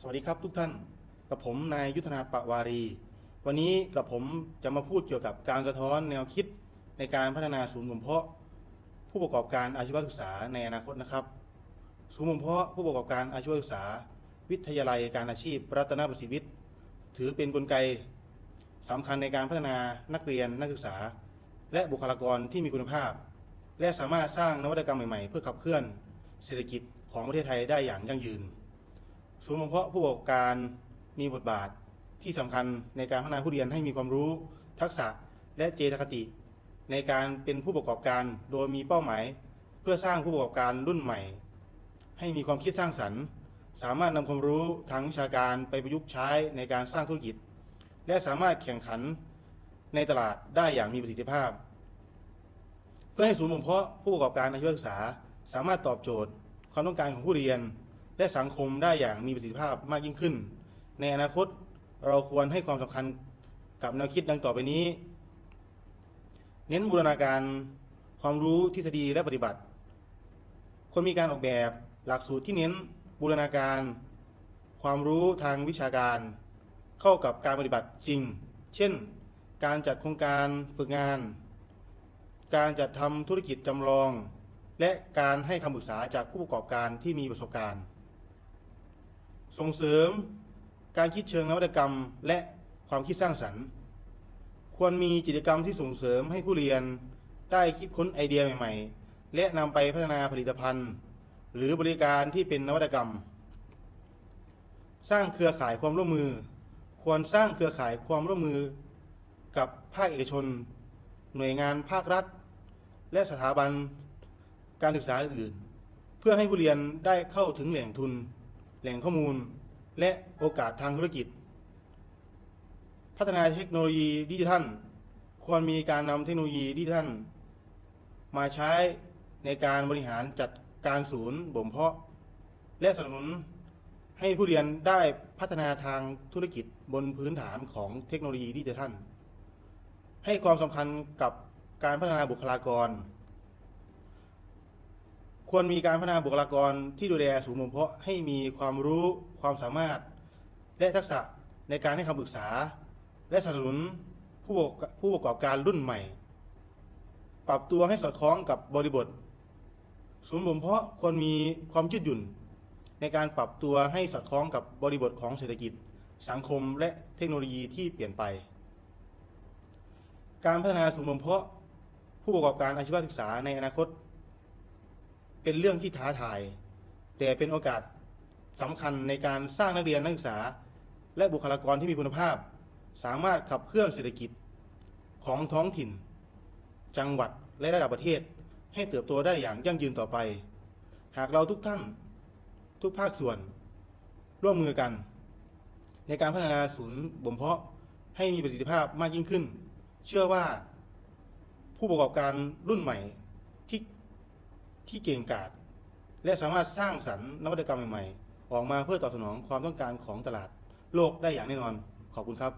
สวัสดีครับทุกท่าน กับผมนายยุทธนาปะวารี วันนี้กับผมจะมาพูดเกี่ยวกับการสะท้อนแนวคิดในการพัฒนาศูนย์บ่มเพาะ ผู้ประกอบการอาชีวศึกษาในอนาคตนะครับ ศูนย์บ่มเพาะผู้ประกอบการอาชีวศึกษา วิทยาลัยการอาชีพรัตนประสิทธิวิทย์ถือเป็นนกลไกสำคัญในการพัฒนานักเรียนนักศึกษา และบุคลากรที่มีคุณภาพ และสามารถสร้างนวัตกรรมใหม่ๆ เพื่อขับเคลื่อน เศรษฐกิจของประเทศไทยได้อย่างยั่งยืน ศูนย์บ่มเพาะผู้ประกอบการมีบทบาทที่สำคัญในการพัฒนาผู้เรียนให้มีความรู้ทักษะและเจตคติ ในการเป็นผู้ประกอบการโดยมีเป้าหมาย เพื่อสร้างผู้ประกอบการรุ่นใหม่ ให้มีความคิดสร้างสรรค์ สามารถนำความรู้ทางวิชาการไปประยุกต์ใช้ในการสร้างธุรกิจ และสามารถแข่งขันในตลาดได้อย่างมีประสิทธิภาพ เพื่อให้ศูนย์บ่มเพาะผู้ประกอบการอาชีวศึกษา สามารถตอบโจทย์ความต้องการของผู้เรียน และสังคมได้อย่างมีประสิทธิภาพมากยิ่งขึ้น ในอนาคตเราควรให้ความสำคัญกับแนวคิดดังต่อไปนี้ เน้นบูรณาการความรู้ทฤษฎีและปฏิบัติควรมีการออกแบบหลักสูตรที่เน้นบูรณาการ ความรู้ทางวิชาการ เข้ากับการปฏิบัติจริง เช่น การจัดโครงการฝึกงาน การจัดทำธุรกิจจำลอง และการให้คำปรึกษาจากผู้ประกอบการที่มีประสบการณ์ ส่งเสริมการคิดเชิงนวัตกรรม และความคิดสร้างสรรค์ ควรมีกิจกรรมที่ส่งเสริมให้ผู้เรียนได้คิดค้นไอเดียใหม่ ๆ และนำไปพัฒนาผลิตภัณฑ์ หรือบริการที่เป็นนวัตกรรม สร้างเครือข่ายความร่วมมือ ควรสร้างเครือข่ายความร่วมมือ กับภาคเอกชน หน่วยงานภาครัฐ และสถาบันการศึกษาอื่นๆเพื่อให้ผู้เรียนได้เข้าถึงแหล่งทุน แหล่งข้อมูล และโอกาสทางธุรกิจ พัฒนาเทคโนโลยีดิจิทัล ควรมีการนำเทคโนโลยีดิจิทัล มาใช้ในการบริหารจัดการศูนย์บ่มเพาะ และสนับสนุนให้ผู้เรียนได้พัฒนาทางธุรกิจบนพื้นฐานของเทคโนโลยีดิจิทัล ให้ความสำคัญกับการพัฒนาบุคลากร ควรมีการพัฒนาบุคลากรที่ดูแลศูนย์บ่มเพาะให้มีความรู้ความสามารถ และทักษะในการให้คำปรึกษา และสนับสนุนผู้ประกอบผู้ประกอบการรุ่นใหม่ ปรับตัวให้สอดคล้องกับบริบท ศูนย์บ่มเพาะควรมีความยืดหยุ่น ในการปรับตัวให้สอดคล้องกับบริบทของเศรษฐกิจ สังคมและเทคโนโลยีที่เปลี่ยนไป การพัฒนาศูนย์บ่มเพาะผู้ประกอบการอาชีวศึกษาในอนาคต เป็นเรื่องที่ท้าทาย แต่เป็นโอกาสสำคัญในการสร้างนักเรียนนักศึกษา และบุคลากรที่มีคุณภาพ สามารถขับเคลื่อนเศรษฐกิจของท้องถิ่น จังหวัดและระดับประเทศ ให้เติบโตได้อย่างยั่งยืนต่อไป หากเราทุกท่าน ทุกภาคส่วน ร่วมมือกัน ในการพัฒนาศูนย์บ่มเพาะให้มีประสิทธิภาพมากยิ่งขึ้น เชื่อว่าผู้ประกอบการรุ่นใหม่ที่ ที่เก่งกาจและสามารถสร้างสรรค์นวัตกรรมใหม่ๆ ออกมาเพื่อตอบสนองความต้องการของตลาดโลกได้อย่างแน่นอน ขอบคุณครับ